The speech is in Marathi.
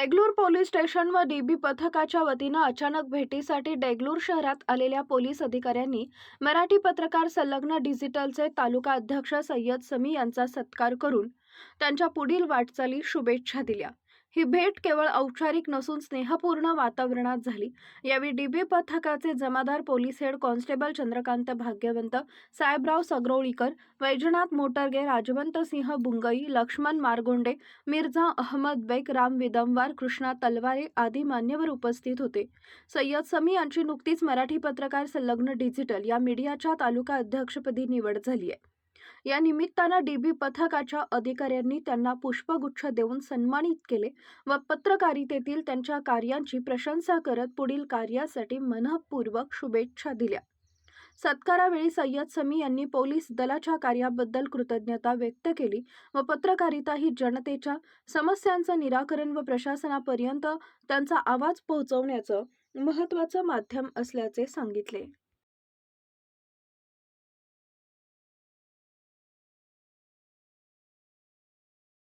देगलूर पोलीस स्टेशन व डीबी पथकाच्या वतीनं अचानक भेटीसाठी देगलूर शहरात आलेल्या पोलीस अधिकाऱ्यांनी मराठी पत्रकार संलग्न डिजिटलचे तालुका अध्यक्ष सय्यद समी यांचा सत्कार करून त्यांच्या पुढील वाटचाली शुभेच्छा दिल्या. ही भेट केवळ औपचारिक नसून स्नेहपूर्ण वातावरणात झाली. यावेळी डीबी पथकाचे जमादार police head constable Chandrakant Bhagyawant Sahebrao Sagrolikar Vaijnath Motarge Rajwant Singh Bungai Laxman Margonde Mirza Ahmed Beg Ram Vidanwar Krishna Talware आदी मान्यवर उपस्थित होते. सय्यद समी यांची नुकतीच मराठी पत्रकार संलग्न डिजिटल या मीडियाच्या तालुका अध्यक्षपदी निवड झाली आहे. या निमित्तानं डीबी पथकाच्या अधिकाऱ्यांनी त्यांना पुष्पगुच्छ देऊन सन्मानित केले व पत्रकारितेतील त्यांच्या कार्यांची प्रशंसा करत पुढील कार्यासाठी मनःपूर्वक शुभेच्छा दिल्या. सत्कारावेळी सय्यद समी यांनी पोलीस दलाच्या कार्याबद्दल कृतज्ञता व्यक्त केली व पत्रकारिता ही जनतेच्या समस्यांचं निराकरण व प्रशासनापर्यंत त्यांचा आवाज पोहोचवण्याचं महत्त्वाचं माध्यम असल्याचे सांगितले.